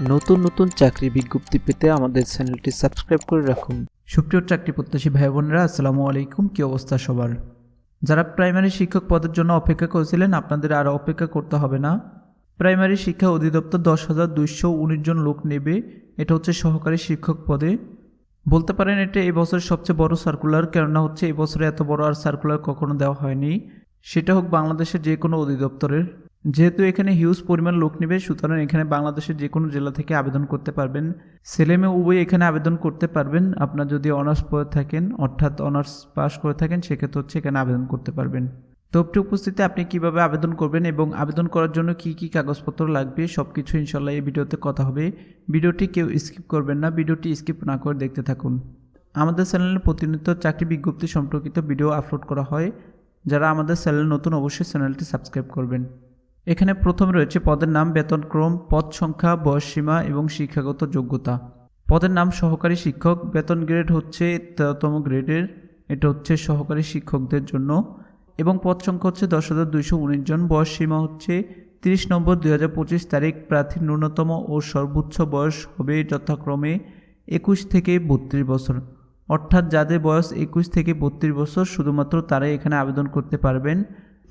নতুন নতুন চাকরি বিজ্ঞপ্তি পেতে আমাদের চ্যানেলটি সাবস্ক্রাইব করে রাখুন। সুপ্রিয় চাকরি প্রত্যাশী ভাই বোনেরা, আসসালামু আলাইকুম। কি অবস্থা সবার? যারা প্রাইমারি শিক্ষক পদের জন্য অপেক্ষা করেছিলেন, আপনাদের আর অপেক্ষা করতে হবে না। প্রাইমারি শিক্ষা অধিদপ্তর দশ হাজার দুইশো উনিশ জন লোক নেবে। এটা হচ্ছে সহকারী শিক্ষক পদে। বলতে পারেন এটা এই বছরের সবচেয়ে বড় সার্কুলার কেননা হচ্ছে এই বছরে এত বড় আর সার্কুলার কখনো দেওয়া হয়নি। সেটা হোক বাংলাদেশের যে কোনো অধিদপ্তরের। যেহেতু এখানে হিউজ পরিমাণ লোক নেবে, সুতরাং এখানে বাংলাদেশের যে কোনো জেলা থেকে আবেদন করতে পারবেন। ছেলে মেয়ে উভয় এখানে আবেদন করতে পারবেন। আপনার যদি অনার্স পড়ে থাকেন, অর্থাৎ অনার্স পাস করে থাকেন, সেক্ষেত্রে হচ্ছে এখানে আবেদন করতে পারবেন। তবটি উপস্থিতি আপনি কীভাবে আবেদন করবেন এবং আবেদন করার জন্য কি কি কাগজপত্র লাগবে সব কিছু ইনশাল্লাহ এই ভিডিওতে কথা হবে। ভিডিওটি কেউ স্কিপ করবেন না, ভিডিওটি স্কিপ না করে দেখতে থাকুন। আমাদের চ্যানেলে প্রতিনিয়ত চাকরি বিজ্ঞপ্তি সম্পর্কিত ভিডিও আপলোড করা হয়। যারা আমাদের চ্যানেল নতুন, অবশ্যই চ্যানেলটি সাবস্ক্রাইব করবেন। এখানে প্রথম রয়েছে পদের নাম, বেতনক্রম, পদ সংখ্যা বয়সসীমা এবং শিক্ষাগত যোগ্যতা। পদের নাম সহকারী শিক্ষক, বেতন গ্রেড হচ্ছে তেরোতম গ্রেডের, এটা হচ্ছে সহকারী শিক্ষকদের জন্য। এবং পদ সংখ্যা হচ্ছে দশ হাজার দুইশো উনিশ জন, বয়স সীমা হচ্ছে তিরিশ নম্বর দুই হাজার পঁচিশ তারিখ প্রার্থীর ন্যূনতম ও সর্বোচ্চ বয়স হবে যথাক্রমে একুশ থেকে বত্রিশ বছর। অর্থাৎ যাদের বয়স একুশ থেকে বত্রিশ বছর, শুধুমাত্র তারাই এখানে আবেদন করতে পারবেন।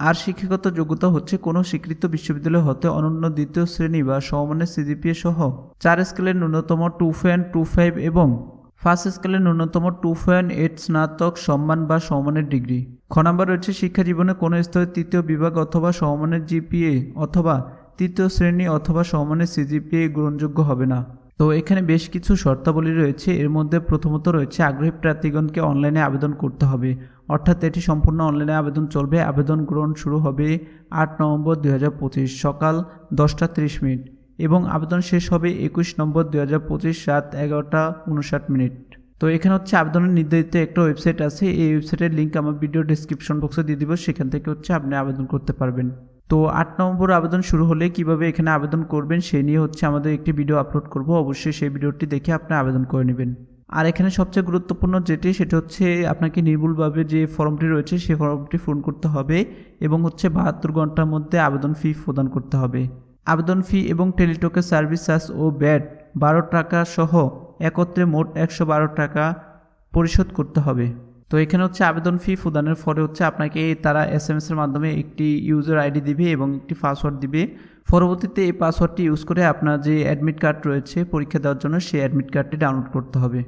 আর শিক্ষাগত যোগ্যতা হচ্ছে কোনো স্বীকৃত বিশ্ববিদ্যালয় হতে অনন্য দ্বিতীয় শ্রেণি বা সমমানের সিজিপিএ সহ। চার স্কেলের ন্যূনতম টু পয়েন্ট টু ফাইভ এবং ফার্স্ট স্কেলের ন্যূনতম টু পয়েন্ট এইট স্নাতক, সম্মান বা সমমানের ডিগ্রি। খ নাম্বার রয়েছে শিক্ষা জীবনে কোনো স্তরে তৃতীয় বিভাগ অথবা সমমানের জিপিএ অথবা তৃতীয় শ্রেণি অথবা সমমানের সিজিপিএ গ্রহণযোগ্য হবে না। তো এখানে বেশ কিছু শর্তাবলী রয়েছে। এর মধ্যে প্রথমত রয়েছে, আগ্রহী প্রার্থীগণকে অনলাইনে আবেদন করতে হবে। অর্থাৎ এটি সম্পূর্ণ অনলাইনে আবেদন চলবে। আবেদন গ্রহণ শুরু হবে আট নভেম্বর দুই হাজার পঁচিশ সকাল দশটা তিরিশ মিনিট এবং আবেদন শেষ হবে একুশ নম্বর দু হাজার পঁচিশ রাত এগারোটা উনষাট মিনিট। তো এখানে হচ্ছে আবেদনের নির্ধারিত একটা ওয়েবসাইট আছে। এই ওয়েবসাইটের লিঙ্ক আমার ভিডিও ডিসক্রিপশন বক্সে দিয়ে দিব। সেখান থেকে হচ্ছে আপনি আবেদন করতে পারবেন। তো আট নম্বর আবেদন শুরু হলে কীভাবে এখানে আবেদন করবেন সেই নিয়ে হচ্ছে আমাদের একটি ভিডিও আপলোড করব। অবশ্যই সেই ভিডিওটি দেখে আপনি আবেদন করে নেবেন। আর এখানে সবচেয়ে গুরুত্বপূর্ণ যেটি, সেটা হচ্ছে আপনাকে নির্ভুলভাবে যে ফর্মটি রয়েছে সেই ফর্মটি পূরণ করতে হবে এবং হচ্ছে বাহাত্তর ঘণ্টার মধ্যে আবেদন ফি প্রদান করতে হবে। আবেদন ফি এবং টেলিটকের সার্ভিস চার্জ ও ব্যাট বারো টাকা সহ একত্রে মোট একশো বারো টাকা পরিশোধ করতে হবে। তো এখানে হচ্ছে আবেদন ফি প্রদানের পরে হচ্ছে আপনাকে তারা এস এম এসের মাধ্যমে একটি ইউজার আইডি দিবে এবং একটি পাসওয়ার্ড দিবে। পরবর্তীতে এই পাসওয়ার্ডটি ইউজ করে আপনার যে অ্যাডমিট কার্ড রয়েছে পরীক্ষা দেওয়ার জন্য সেই অ্যাডমিট কার্ডটি ডাউনলোড করতে হবে।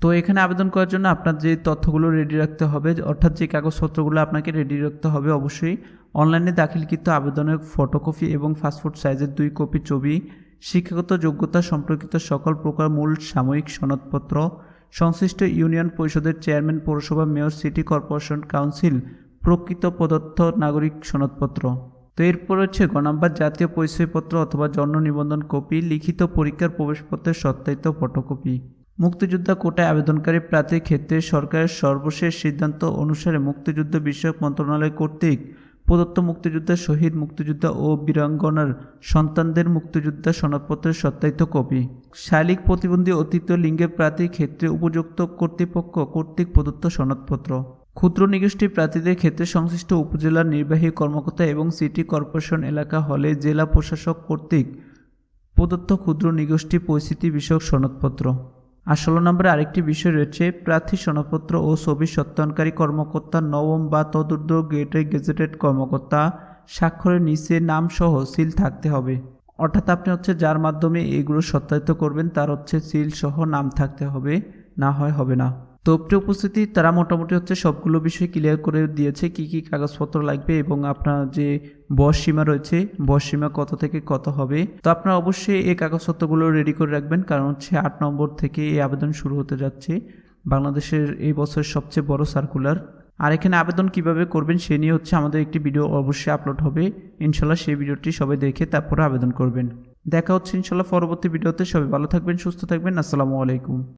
তো এখানে আবেদন করার জন্য আপনার যে তথ্যগুলো রেডি রাখতে হবে, অর্থাৎ যে কাগজপত্রগুলো আপনাকে রেডি রাখতে হবে অবশ্যই অনলাইনে দাখিলকৃত আবেদনের ফটোকপি এবং পাসপোর্ট সাইজের দুই কপি ছবি, শিক্ষাগত যোগ্যতা সম্পর্কিত সকল প্রকার মূল সাময়িক সনদপত্র সংশ্লিষ্ট ইউনিয়ন পরিষদের চেয়ারম্যান, পৌরসভা, মেয়র, সিটি কর্পোরেশন কাউন্সিল, প্রকৃত প্রদত্ত নাগরিক সনদপত্র। তো এরপর হচ্ছে গ নাম্বার, জাতীয় পরিচয়পত্র অথবা জন্ম নিবন্ধন কপি, লিখিত পরীক্ষার প্রবেশপত্রের সত্যায়িত ফটোকপি। মুক্তিযোদ্ধা কোটায় আবেদনকারী প্রার্থীর ক্ষেত্রে সরকারের সর্বশেষ সিদ্ধান্ত অনুসারে মুক্তিযুদ্ধ বিষয়ক মন্ত্রণালয় কর্তৃক প্রদত্ত মুক্তিযোদ্ধা, শহীদ মুক্তিযোদ্ধা ও বীরাঙ্গনার সন্তানদের মুক্তিযোদ্ধা সনদপত্রের সত্যায়িত কপি। শারীরিক প্রতিবন্ধী ও তৃতীয় লিঙ্গের প্রার্থীর ক্ষেত্রে উপযুক্ত কর্তৃপক্ষ কর্তৃক প্রদত্ত সনদপত্র। ক্ষুদ্র নিগোষ্ঠী প্রার্থীদের ক্ষেত্রে সংশ্লিষ্ট উপজেলার নির্বাহী কর্মকর্তা এবং সিটি কর্পোরেশন এলাকা হলে জেলা প্রশাসক কর্তৃক প্রদত্ত ক্ষুদ্র নিগোষ্ঠী পরিস্থিতি বিষয়ক সনদপত্র। আর ষোলো নম্বরে আরেকটি বিষয় রয়েছে, প্রার্থী সনদপত্র ও ছবি সত্যায়নকারী কর্মকর্তা নবম বা তদুর্ধ গ্রেডের গেজেটেড কর্মকর্তা স্বাক্ষরের নিচে নামসহ সিল থাকতে হবে। অর্থাৎ আপনি হচ্ছে যার মাধ্যমে এগুলো সত্যায়িত করবেন, তার হচ্ছে সিল সহ নাম থাকতে হবে, না হয় হবে না। তো উপস্থিতি, তারা মোটামুটি হচ্ছে সবগুলো বিষয় ক্লিয়ার করে দিয়েছে, কি কি কাগজপত্র লাগবে এবং আপনার যে বয়স সীমা রয়েছে বয়স সীমা কত থেকে কত হবে। তো আপনারা অবশ্যই এই কাগজপত্রগুলো রেডি করে রাখবেন, কারণ হচ্ছে আট নম্বর থেকে এই আবেদন শুরু হতে যাচ্ছে, বাংলাদেশের এই বছরের সবচেয়ে বড় সার্কুলার আর এখানে আবেদন কীভাবে করবেন সে নিয়ে হচ্ছে আমাদের একটি ভিডিও অবশ্যই আপলোড হবে। ইনশাল্লাহ সেই ভিডিওটি সবাই দেখে তারপরে আবেদন করবেন। দেখা হচ্ছে ইনশাল্লাহ পরবর্তী ভিডিওতে সবাই ভালো থাকবেন, সুস্থ থাকবেন। আসসালামু আলাইকুম।